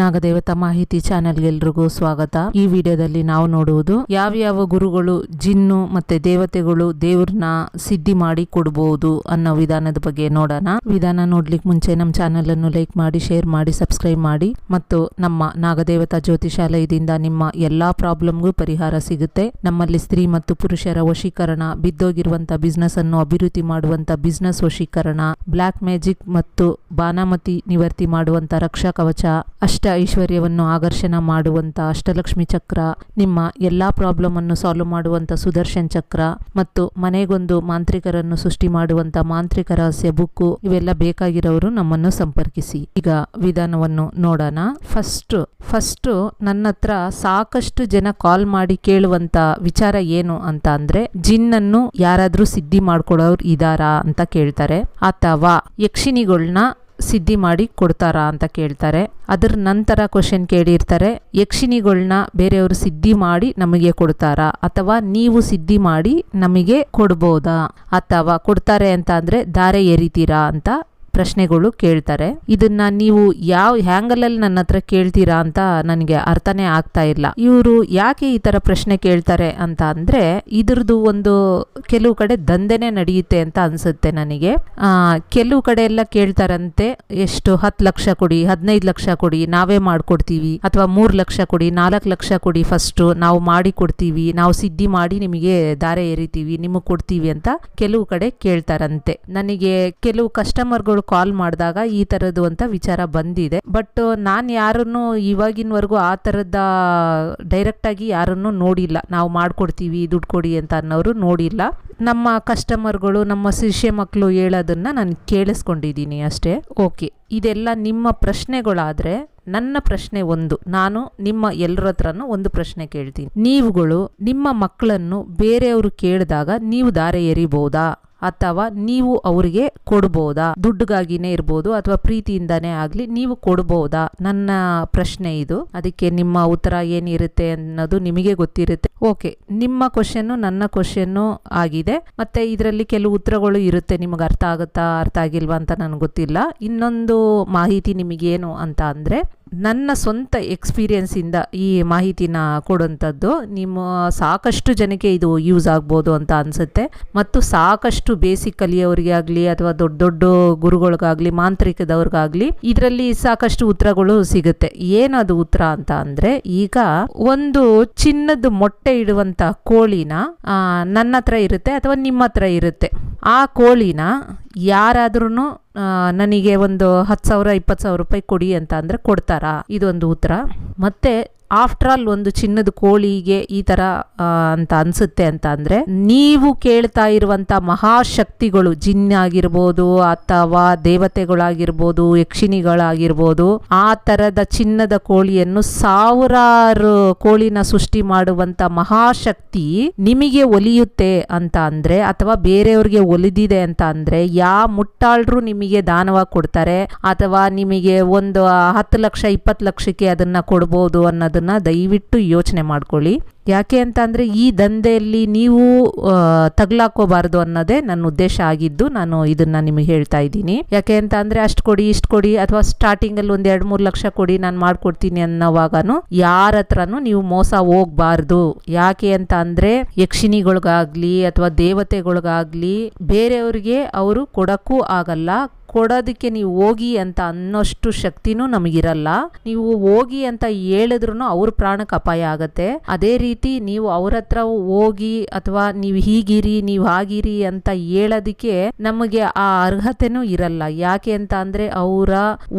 ನಾಗದೇವತಾ ಮಾಹಿತಿ ಚಾನೆಲ್ಗೆ ಎಲ್ರಿಗೂ ಸ್ವಾಗತ. ಈ ವಿಡಿಯೋದಲ್ಲಿ ನಾವು ನೋಡುವುದು ಯಾವ ಗುರುಗಳು ಜಿನ್ನು ಮತ್ತೆ ದೇವತೆಗಳು ದೇವ್ರನ್ನ ಸಿದ್ಧಿ ಮಾಡಿ ಕೊಡಬಹುದು ಅನ್ನೋ ವಿಧಾನದ ಬಗ್ಗೆ ನೋಡೋಣ. ವಿಧಾನ ನೋಡ್ಲಿಕ್ಕೆ ಮುಂಚೆ ನಮ್ಮ ಚಾನೆಲ್ ಅನ್ನು ಲೈಕ್ ಮಾಡಿ, ಶೇರ್ ಮಾಡಿ, ಸಬ್ಸ್ಕ್ರೈಬ್ ಮಾಡಿ ಮತ್ತು ನಮ್ಮ ನಾಗದೇವತಾ ಜ್ಯೋತಿಷಾಲಯದಿಂದ ನಿಮ್ಮ ಎಲ್ಲಾ ಪ್ರಾಬ್ಲಮ್ಗೂ ಪರಿಹಾರ ಸಿಗುತ್ತೆ. ನಮ್ಮಲ್ಲಿ ಸ್ತ್ರೀ ಮತ್ತು ಪುರುಷರ ವಶೀಕರಣ ಬಿದ್ದೋಗಿರುವಂತಹ ಬಿಸ್ನೆಸ್ ಅನ್ನು ಅಭಿವೃದ್ಧಿ ಮಾಡುವಂತ ಬಿಸ್ನೆಸ್ ವಶೀಕರಣ ಬ್ಲಾಕ್ ಮ್ಯಾಜಿಕ್ ಮತ್ತು ಬಾನಾಮತಿ ನಿವರ್ತಿ ಮಾಡುವಂತ ರಕ್ಷಾ ಕವಚ, ಅಷ್ಟ. ಐಶ್ವರ್ಯವನ್ನು ಆಕರ್ಷಣ ಮಾಡುವಂತ ಅಷ್ಟಲಕ್ಷ್ಮಿ ಚಕ್ರ, ನಿಮ್ಮ ಎಲ್ಲಾ ಪ್ರಾಬ್ಲಮ್ ಅನ್ನು ಸಾಲ್ವ್ ಮಾಡುವಂತ ಸುದರ್ಶನ್ ಚಕ್ರ ಮತ್ತು ಮನೆಗೊಂದು ಮಾಂತ್ರಿಕರನ್ನು ಸೃಷ್ಟಿ ಮಾಡುವಂತ ಮಾಂತ್ರಿಕ ರಹಸ್ಯ ಬುಕ್ಕು ಇವೆಲ್ಲ ಬೇಕಾಗಿರೋರು ನಮ್ಮನ್ನು ಸಂಪರ್ಕಿಸಿ. ಈಗ ವಿಧಾನವನ್ನು ನೋಡೋಣ. ಫಸ್ಟ್ ಫಸ್ಟ್ ನನ್ನ ಹತ್ರ ಸಾಕಷ್ಟು ಜನ ಕಾಲ್ ಮಾಡಿ ಕೇಳುವಂತ ವಿಚಾರ ಏನು ಅಂತ ಅಂದ್ರೆ ಜಿನ್ನನ್ನು ಯಾರಾದ್ರೂ ಸಿದ್ಧಿ ಮಾಡ್ಕೊಳ್ಳೋರು ಇದಾರಾ ಅಂತ ಕೇಳ್ತಾರೆ. ಅಥವಾ ಯಕ್ಷಿಣಿಗಳನ್ನ ಸಿದ್ಧಿ ಮಾಡಿ ಕೊಡ್ತಾರಾ ಅಂತ ಕೇಳ್ತಾರೆ. ಅದರ ನಂತರ ಕ್ವಶನ್ ಕೇಳಿರ್ತಾರೆ ಯಕ್ಷಿಣಿಗಳನ್ನ ಬೇರೆಯವರು ಸಿದ್ಧಿ ಮಾಡಿ ನಮಗೆ ಕೊಡ್ತಾರಾ? ಅಥವಾ ನೀವು ಸಿದ್ಧಿ ಮಾಡಿ ನಮಗೆ ಕೊಡ್ಬೋದಾ? ಅಥವಾ ಕೊಡ್ತಾರೆ ಅಂತ ಅಂದರೆ ಧಾರೆ ಎರಿತೀರಾ ಅಂತ ಪ್ರಶ್ನೆಗಳು ಕೇಳ್ತಾರೆ. ಇದನ್ನ ನೀವು ಯಾವ ಹ್ಯಾಂಗಲಲ್ಲಿ ನನ್ನ ಹತ್ರ ಕೇಳ್ತೀರಾ ಅಂತ ನನಗೆ ಅರ್ಥನೇ ಆಗ್ತಾ ಇಲ್ಲ. ಇವರು ಯಾಕೆ ಈ ತರ ಪ್ರಶ್ನೆ ಕೇಳ್ತಾರೆ ಅಂತ ಅಂದ್ರೆ, ಇದ್ರದ್ದು ಒಂದು ಕೆಲವು ಕಡೆ ದಂಧೆನೆ ನಡೆಯುತ್ತೆ ಅಂತ ಅನ್ಸುತ್ತೆ ನನಗೆ. ಕೆಲವು ಕಡೆ ಎಲ್ಲ ಕೇಳ್ತಾರಂತೆ, ಎಷ್ಟು ಹತ್ತು ಲಕ್ಷ ಕೊಡಿ, ಹದಿನೈದು ಲಕ್ಷ ಕೊಡಿ, ನಾವೇ ಮಾಡ್ಕೊಡ್ತೀವಿ. ಅಥವಾ ಮೂರು ಲಕ್ಷ ಕೊಡಿ, ನಾಲ್ಕು ಲಕ್ಷ ಕೊಡಿ ಫಸ್ಟ್ ನಾವು ಮಾಡಿ ಕೊಡ್ತೀವಿ, ನಾವು ಸಿದ್ಧಿ ಮಾಡಿ ನಿಮಗೆ ದಾರೆ ಎರಿತೀವಿ ನಿಮಗೆ ಕೊಡ್ತೀವಿ ಅಂತ ಕೆಲವು ಕಡೆ ಕೇಳ್ತಾರಂತೆ. ನನಗೆ ಕೆಲವು ಕಸ್ಟಮರ್ಗಳು ಕಾಲ್ ಮಾಡಿದಾಗ ಈ ತರದ್ದು ಅಂತ ವಿಚಾರ ಬಂದಿದೆ. ಬಟ್ ನಾನು ಯಾರನ್ನು ಇವಾಗಿನವರೆಗೂ ಆ ಥರದ ಡೈರೆಕ್ಟ್ ಆಗಿ ಯಾರನ್ನು ನೋಡಿಲ್ಲ. ನಾವು ಮಾಡ್ಕೊಡ್ತೀವಿ, ದುಡ್ಡು ಕೊಡಿ ಅಂತ ಅನ್ನೋರು ನೋಡಿಲ್ಲ. ನಮ್ಮ ಕಸ್ಟಮರ್ಗಳು ನಮ್ಮ ಶಿಷ್ಯ ಮಕ್ಕಳು ಹೇಳೋದನ್ನ ನಾನು ಕೇಳಿಸ್ಕೊಂಡಿದ್ದೀನಿ ಅಷ್ಟೇ. ಓಕೆ ಇದೆಲ್ಲ ನಿಮ್ಮ ಪ್ರಶ್ನೆಗಳಾದರೆ ನನ್ನ ಪ್ರಶ್ನೆ ಒಂದು. ನಾನು ನಿಮ್ಮ ಎಲ್ಲರ ಹತ್ರನೂ ಒಂದು ಪ್ರಶ್ನೆ ಕೇಳ್ತೀನಿ. ನೀವುಗಳು ನಿಮ್ಮ ಮಕ್ಕಳನ್ನು ಬೇರೆಯವರು ಕೇಳಿದಾಗ ನೀವು ದಾರೆ ಎರಿಬಹುದಾ ಅಥವಾ ನೀವು ಅವರಿಗೆ ಕೊಡ್ಬೋದಾ? ದುಡ್ಡುಗಾಗಿನೇ ಇರ್ಬೋದು ಅಥವಾ ಪ್ರೀತಿಯಿಂದಾನೇ ಆಗಲಿ, ನೀವು ಕೊಡ್ಬೋದಾ? ನನ್ನ ಪ್ರಶ್ನೆ ಇದು. ಅದಕ್ಕೆ ನಿಮ್ಮ ಉತ್ತರ ಏನಿರುತ್ತೆ ಅನ್ನೋದು ನಿಮಗೆ ಗೊತ್ತಿರುತ್ತೆ. ಓಕೆ ನಿಮ್ಮ ಕ್ವಶನ್ನು ನನ್ನ ಕ್ವಶನ್ನು ಆಗಿದೆ. ಮತ್ತೆ ಇದರಲ್ಲಿ ಕೆಲವು ಉತ್ತರಗಳು ಇರುತ್ತೆ. ನಿಮಗೆ ಅರ್ಥ ಆಗುತ್ತಾ, ಅರ್ಥ ಆಗಿಲ್ವಾ ಅಂತ ನನಗೆ ಗೊತ್ತಿಲ್ಲ. ಇನ್ನೊಂದು ಮಾಹಿತಿ ನಿಮಗೇನು ಅಂತ ಅಂದರೆ ನನ್ನ ಸ್ವಂತ ಎಕ್ಸ್ಪೀರಿಯನ್ಸಿಂದ ಈ ಮಾಹಿತಿನ ಕೊಡುವಂಥದ್ದು. ನಿಮ್ಮ ಸಾಕಷ್ಟು ಜನಕ್ಕೆ ಇದು ಯೂಸ್ ಆಗ್ಬೋದು ಅಂತ ಅನಿಸುತ್ತೆ. ಮತ್ತು ಸಾಕಷ್ಟು ಬೇಸಿಕ್ ಕಲಿಯೋರಿಗೆ ಆಗಲಿ ಅಥವಾ ದೊಡ್ಡ ದೊಡ್ಡ ಗುರುಗಳಿಗಾಗಲಿ, ಮಾಂತ್ರಿಕದವ್ರಿಗಾಗಲಿ ಇದರಲ್ಲಿ ಸಾಕಷ್ಟು ಉತ್ತರಗಳು ಸಿಗುತ್ತೆ. ಏನದು ಉತ್ತರ ಅಂತ ಅಂದರೆ, ಈಗ ಒಂದು ಚಿನ್ನದ ಮೊಟ್ಟೆ ಇಡುವಂಥ ಕೋಳಿನ ನನ್ನ ಹತ್ರ ಇರುತ್ತೆ ಅಥವಾ ನಿಮ್ಮ ಹತ್ರ ಇರುತ್ತೆ. ಆ ಕೋಳಿನ ಯಾರಾದ್ರೂ ನನಗೆ ಒಂದು ಹತ್ತು ಸಾವಿರ, ಇಪ್ಪತ್ತು ಸಾವಿರ ರೂಪಾಯಿ ಕೊಡಿ ಅಂತ ಅಂದರೆ ಕೊಡ್ತಾರಾ? ಇದೊಂದು ಉತ್ತರ. ಮತ್ತೆ ಆಫ್ಟರ್ ಆಲ್ ಒಂದು ಚಿನ್ನದ ಕೋಳಿಗೆ ಈ ತರ ಅಂತ ಅನ್ಸುತ್ತೆ ಅಂತ ಅಂದ್ರೆ, ನೀವು ಕೇಳ್ತಾ ಇರುವಂತ ಮಹಾಶಕ್ತಿಗಳು, ಜಿನ್ ಆಗಿರ್ಬೋದು, ಅಥವಾ ದೇವತೆಗಳಾಗಿರ್ಬೋದು, ಯಕ್ಷಿಣಿಗಳಾಗಿರ್ಬೋದು, ಆ ತರದ ಚಿನ್ನದ ಕೋಳಿಯನ್ನು ಸಾವಿರಾರು ಕೋಳಿನ ಸೃಷ್ಟಿ ಮಾಡುವಂತ ಮಹಾಶಕ್ತಿ ನಿಮಗೆ ಒಲಿಯುತ್ತೆ ಅಂತ ಅಂದ್ರೆ, ಅಥವಾ ಬೇರೆಯವ್ರಿಗೆ ಒಲಿದಿದೆ ಅಂತ ಅಂದ್ರೆ, ಯಾ ಮುಟ್ಟಾಳ್ರು ನಿಮಗೆ ದಾನವಾಗಿ ಕೊಡ್ತಾರೆ, ಅಥವಾ ನಿಮಗೆ ಒಂದು ಹತ್ತು ಲಕ್ಷ, ಇಪ್ಪತ್ತು ಲಕ್ಷಕ್ಕೆ ಅದನ್ನ ಕೊಡ್ಬೋದು ಅನ್ನೋದನ್ನ ದಯವಿಟ್ಟು ಯೋಚನೆ ಮಾಡ್ಕೊಳ್ಳಿ. ಯಾಕೆ ಅಂತ ಅಂದರೆ ಈ ದಂಧೆಯಲ್ಲಿ ನೀವು ತಗ್ಲಾಕೋಬಾರ್ದು ಅನ್ನೋದೇ ನನ್ನ ಉದ್ದೇಶ ಆಗಿದ್ದು ನಾನು ಇದನ್ನ ನಿಮಗೆ ಹೇಳ್ತಾ ಇದ್ದೀನಿ. ಯಾಕೆ ಅಂತ ಅಂದರೆ ಅಷ್ಟು ಕೊಡಿ, ಇಷ್ಟು ಕೊಡಿ ಅಥವಾ ಸ್ಟಾರ್ಟಿಂಗಲ್ಲಿ ಒಂದು ಎರಡು ಮೂರು ಲಕ್ಷ ಕೊಡಿ, ನಾನು ಮಾಡಿಕೊಡ್ತೀನಿ ಅನ್ನೋವಾಗನು ಯಾರ ಹತ್ರನೂ ನೀವು ಮೋಸ ಹೋಗ್ಬಾರ್ದು. ಯಾಕೆ ಅಂತ ಅಂದರೆ ಯಕ್ಷಿಣಿಗಳಿಗಾಗ್ಲಿ ಅಥವಾ ದೇವತೆಗಳಿಗಾಗ್ಲಿ ಬೇರೆಯವ್ರಿಗೆ ಅವರು ಕೊಡೋಕ್ಕೂ ಆಗಲ್ಲ ಕೊಡೋದಕ್ಕೆ ನೀವು ಹೋಗಿ ಅಂತ ಅನ್ನೋಷ್ಟು ಶಕ್ತಿನೂ ನಮಗಿರಲ್ಲ. ನೀವು ಹೋಗಿ ಅಂತ ಹೇಳಿದ್ರು ಅವ್ರ ಪ್ರಾಣಕ್ಕೆ ಅಪಾಯ ಆಗತ್ತೆ. ಅದೇ ರೀತಿ ನೀವು ಅವ್ರ ಹತ್ರ ಹೋಗಿ ಅಥವಾ ನೀವು ಹೀಗಿರಿ, ನೀವು ಹಾಗಿರಿ ಅಂತ ಹೇಳೋದಕ್ಕೆ ನಮಗೆ ಆ ಅರ್ಹತೆನೂ ಇರಲ್ಲ. ಯಾಕೆ ಅಂತ ಅಂದ್ರೆ ಅವರ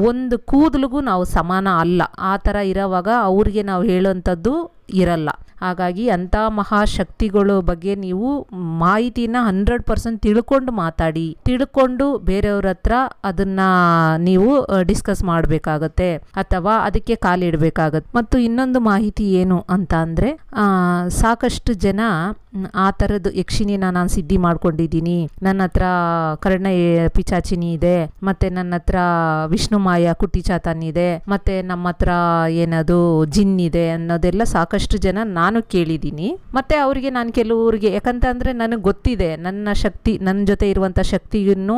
ಒಂದು ಕೂದಲಿಗೂ ನಾವು ಸಮಾನ ಅಲ್ಲ. ಆ ಥರ ಇರೋವಾಗ ಅವ್ರಿಗೆ ನಾವು ಹೇಳುವಂಥದ್ದು ಇರಲ್ಲ. ಹಾಗಾಗಿ ಅಂಥ ಮಹಾಶಕ್ತಿಗಳ ಬಗ್ಗೆ ನೀವು ಮಾಹಿತಿನ ಹಂಡ್ರೆಡ್ ಪರ್ಸೆಂಟ್ ತಿಳ್ಕೊಂಡು ಮಾತಾಡಿ. ತಿಳ್ಕೊಂಡು ಬೇರೆಯವ್ರ ಹತ್ರ ಅದನ್ನ ನೀವು ಡಿಸ್ಕಸ್ ಮಾಡಬೇಕಾಗತ್ತೆ ಅಥವಾ ಅದಕ್ಕೆ ಕಾಲಿಡಬೇಕಾಗತ್ತೆ. ಮತ್ತು ಇನ್ನೊಂದು ಮಾಹಿತಿ ಏನು ಅಂತ ಅಂದರೆ ಸಾಕಷ್ಟು ಜನ ಆ ಥರದ್ದು ಯಕ್ಷಿಣಿನ ನಾನು ಸಿದ್ಧಿ ಮಾಡ್ಕೊಂಡಿದ್ದೀನಿ. ನನ್ನ ಹತ್ರ ಕರ್ಣ, ಪಿಚಾಚಿನಿ ಇದೆ. ಮತ್ತೆ ನನ್ನ ಹತ್ರ ವಿಷ್ಣು ಮಾಯ ಕುಟ್ಟಿ ಚಾತನ್ ಇದೆ. ಮತ್ತೆ ನಮ್ಮ ಹತ್ರ ಏನದು ಜಿನ್ ಇದೆ ಅನ್ನೋದೆಲ್ಲ ಸಾಕಷ್ಟು ಜನ ನಾನು ಕೇಳಿದ್ದೀನಿ. ಮತ್ತೆ ಅವರಿಗೆ ನಾನು ಕೆಲವರಿಗೆ ಯಾಕಂತಂದ್ರೆ ನನಗೆ ಗೊತ್ತಿದೆ, ನನ್ನ ಶಕ್ತಿ ನನ್ನ ಜೊತೆ ಇರುವಂಥ ಶಕ್ತಿಯನ್ನು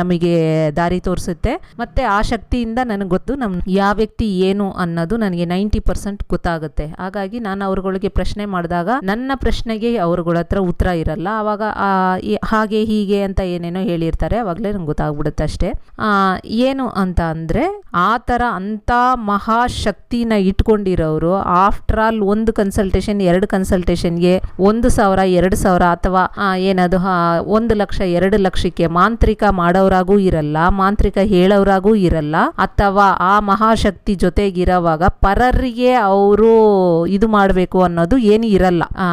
ನಮಗೆ ದಾರಿ ತೋರಿಸುತ್ತೆ. ಮತ್ತೆ ಆ ಶಕ್ತಿಯಿಂದ ನನಗೆ ಗೊತ್ತು ನಮ್ಮ ಯಾವ ವ್ಯಕ್ತಿ ಏನು ಅನ್ನೋದು ನನಗೆ ನೈಂಟಿ ಪರ್ಸೆಂಟ್ ಗೊತ್ತಾಗುತ್ತೆ. ಹಾಗಾಗಿ ನಾನು ಅವ್ರಗಳಿಗೆ ಪ್ರಶ್ನೆ ಮಾಡಿದಾಗ, ನನ್ನ ಪ್ರಶ್ನೆಗೆ ಅವ್ರಗಳ ಹತ್ರ ಉತ್ತರ ಇರಲ್ಲ. ಅವಾಗ ಹಾಗೆ ಹೀಗೆ ಅಂತ ಏನೇನೋ ಹೇಳಿರ್ತಾರೆ. ಅವಾಗಲೇ ನಂಗೆ ಗೊತ್ತಾಗ್ಬಿಡುತ್ತೆ ಅಷ್ಟೇ. ಏನು ಅಂತ ಅಂದರೆ ಆ ಥರ ಅಂಥ ಮಹಾಶಕ್ತಿನ ಇಟ್ಕೊಂಡಿರೋರು ಆಫ್ಟರ್ ಆಲ್ ಒಂದು ಕನ್ಸಲ್ಟೇಷನ್ ಎರಡು ಕನ್ಸಲ್ಟೇಷನ್ಗೆ ಒಂದು ಸಾವಿರ ಎರಡು ಸಾವಿರ ಅಥವಾ ಏನದು ಒಂದು ಲಕ್ಷ ಎರಡು ಲಕ್ಷಕ್ಕೆ ಮಾಂತ್ರಿಕ ಮಾಡೋರಾಗೂ ಇರಲ್ಲ ಮಾಂತ್ರಿಕ ಹೇಳೋರಾಗೂ ಇರಲ್ಲ. ಅಥವಾ ಆ ಮಹಾಶಕ್ತಿ ಜೊತೆಗಿರೋವಾಗ ಪರರಿಗೆ ಅವರು ಇದು ಮಾಡಬೇಕು ಅನ್ನೋದು ಏನು ಇರಲ್ಲ. ಆ,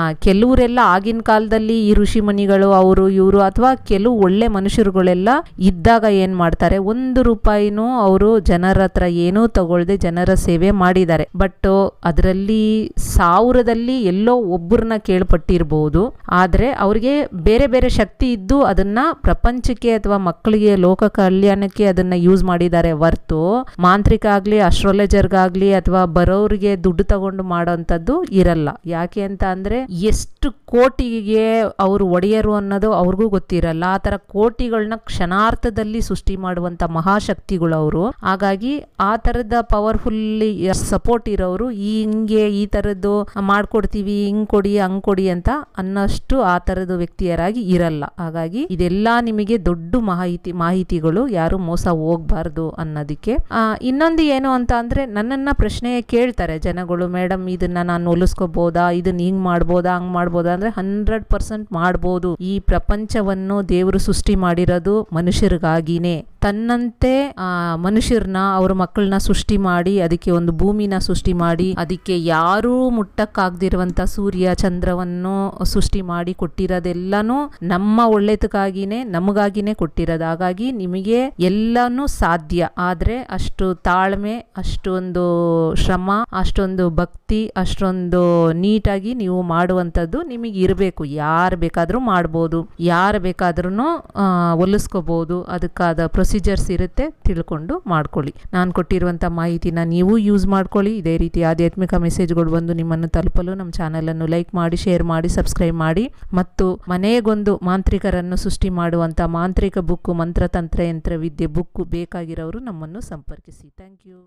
ಕೆಲವರೆಲ್ಲ ಆಗಿನ ಕಾಲದಲ್ಲಿ ಈ ಋಷಿ ಮುನಿಗಳು ಅವರು, ಇವರು ಅಥವಾ ಕೆಲವು ಒಳ್ಳೆ ಮನುಷ್ಯರುಗಳೆಲ್ಲ ಇದ್ದಾಗ ಏನ್ ಮಾಡ್ತಾರೆ? ಒಂದು ರೂಪಾಯಿನೂ ಅವರು ಜನರ ಹತ್ರ ಏನೂ ತಗೊಳ್ದೆ ಜನರ ಸೇವೆ ಮಾಡಿದ್ದಾರೆ. ಬಟ್ ಅದರಲ್ಲಿ ಸಾವಿರದಲ್ಲಿ ಎಲ್ಲೋ ಒಬ್ಬರನ್ನ ಕೇಳ್ಪಟ್ಟಿರ್ಬೋದು. ಆದ್ರೆ ಅವ್ರಿಗೆ ಬೇರೆ ಬೇರೆ ಶಕ್ತಿ ಇದ್ದು ಅದನ್ನ ಪ್ರಪಂಚಕ್ಕೆ ಅಥವಾ ಮಕ್ಕಳಿಗೆ, ಲೋಕ ಕಲ್ಯಾಣಕ್ಕೆ ಅದನ್ನ ಯೂಸ್ ಮಾಡಿದ್ದಾರೆ. ಹೊರ್ತು ಮಾಂತ್ರಿಕ ಆಗ್ಲಿ ಅಸ್ಟ್ರಾಲಜರ್ಗಾಗ್ಲಿ ಅಥವಾ ಬರೋರಿಗೆ ದುಡ್ಡು ತಗೊಂಡು ಮಾಡೋಂಥದ್ದು ಇರಲ್ಲ. ಯಾಕೆ ಅಂತ ಅಂದ್ರೆ ಎಷ್ಟು ಕೋಟಿಗೆ ಅವರು ಒಡೆಯರು ಅನ್ನೋದು ಅವ್ರಿಗೂ ಗೊತ್ತಿರಲ್ಲ. ಆ ಥರ ಕೋಟಿಗಳನ್ನ ಕ್ಷಣಾರ್ಥದಲ್ಲಿ ಸೃಷ್ಟಿ ಮಾಡುವಂಥ ಮಹಾಶಕ್ತಿಗಳು ಅವರು. ಹಾಗಾಗಿ ಆ ಥರದ ಪವರ್ಫುಲ್ಲಿ ಸಪೋರ್ಟ್ ಇರೋರು ಈ ಹಿಂಗೆ ಈ ಥರದ್ದು ಮಾಡ್ಕೊಡ್ತೀವಿ, ಹಿಂಗೆ ಕೊಡಿ, ಹಂಗ್ ಕೊಡಿ ಅಂತ ಅನ್ನಷ್ಟು ಆ ಥರದ ವ್ಯಕ್ತಿಯರಾಗಿ ಇರಲ್ಲ. ಹಾಗಾಗಿ ಇದೆಲ್ಲ ನಿಮಗೆ ದೊಡ್ಡ ಮಾಹಿತಿ, ಮಾಹಿತಿಗಳು ಯಾರು ಮೋಸ ಹೋಗ್ಬಾರ್ದು ಅನ್ನೋದಕ್ಕೆ. ಇನ್ನೊಂದು ಏನು ಅಂತ ಅಂದರೆ ನನ್ನನ್ನ ಪ್ರಶ್ನೆ ಕೇಳ್ತಾರೆ ಜನಗಳು, ಮೇಡಮ್, ಇದನ್ನ ನಾನು ಹೊಲಿಸ್ಕೋಬೋದಾ? ಇದನ್ನ ಹಿಂಗೆ ಮಾಡ್ಬೋದಾ? ಹಂಗೆ ಮಾಡ್ಬೋದಾ? ಅಂದ್ರೆ ಹಂಡ್ರೆಡ್ ಪರ್ಸೆಂಟ್ ಮಾಡ್ಬೋದು. ಈ ಪ್ರಪಂಚವನ್ನು ದೇವರು ಸೃಷ್ಟಿ ಮಾಡಿರೋದು ಮನುಷ್ಯರಿಗಾಗಿನೇ. ತನ್ನಂತೆ, ಆ, ಮನುಷ್ಯರನ್ನ, ಅವ್ರ ಮಕ್ಕಳನ್ನ ಸೃಷ್ಟಿ ಮಾಡಿ, ಅದಕ್ಕೆ ಒಂದು ಭೂಮಿನ ಸೃಷ್ಟಿ ಮಾಡಿ, ಅದಕ್ಕೆ ಯಾರೂ ಮುಟ್ಟಕ್ಕಾಗ್ದಿರುವಂತ ಸೂರ್ಯ, ಚಂದ್ರವನ್ನು ಸೃಷ್ಟಿ ಮಾಡಿ ಕೊಟ್ಟಿರೋದೆಲ್ಲಾನು ನಮ್ಮ ಒಳ್ಳೆತಕ್ಕಾಗಿನೇ ನಮಗಾಗಿನೇ ಕೊಟ್ಟಿರೋದು. ಹಾಗಾಗಿ ನಿಮಗೆ ಎಲ್ಲಾನು ಸಾಧ್ಯ. ಆದ್ರೆ ಅಷ್ಟು ತಾಳ್ಮೆ, ಅಷ್ಟೊಂದು ಶ್ರಮ, ಅಷ್ಟೊಂದು ಭಕ್ತಿ, ಅಷ್ಟೊಂದು ನೀಟಾಗಿ ನೀವು ಮಾಡುವಂಥದ್ದು ನಿಮಗೆ ಇರಬೇಕು. ಯಾರು ಬೇಕಾದರೂ ಮಾಡ್ಬೋದು. ಯಾರು ಬೇಕಾದ್ರೂ ಹೊಲಿಸ್ಕೋಬೋದು. ಅದಕ್ಕಾದ ಪ್ರೊಸೀಜರ್ಸ್ ಇರುತ್ತೆ. ತಿಳ್ಕೊಂಡು ಮಾಡ್ಕೊಳ್ಳಿ. ನಾನು ಕೊಟ್ಟಿರುವಂಥ ಮಾಹಿತಿನ ನೀವು ಯೂಸ್ ಮಾಡ್ಕೊಳ್ಳಿ. ಇದೇ ರೀತಿ ಆಧ್ಯಾತ್ಮಿಕ ಮೆಸೇಜ್ಗಳು ಬಂದು ನಿಮ್ಮನ್ನು ತಲುಪಲು ನಮ್ಮ ಚಾನಲನ್ನು ಲೈಕ್ ಮಾಡಿ ಶೇರ್ ಮಾಡಿ ಸಬ್ಸ್ಕ್ರೈಬ್ ಮಾಡಿ. ಮತ್ತು ಮನೆಗೊಂದು ಮಾಂತ್ರಿಕರನ್ನು ಸೃಷ್ಟಿ ಮಾಡುವಂಥ ಮಾಂತ್ರಿಕ ಬುಕ್ಕು, ಮಂತ್ರತಂತ್ರ ಯಂತ್ರ ವಿದ್ಯೆ ಬುಕ್ಕು ಬೇಕಾಗಿರೋರು ನಮ್ಮನ್ನು ಸಂಪರ್ಕಿಸಿ. Thank you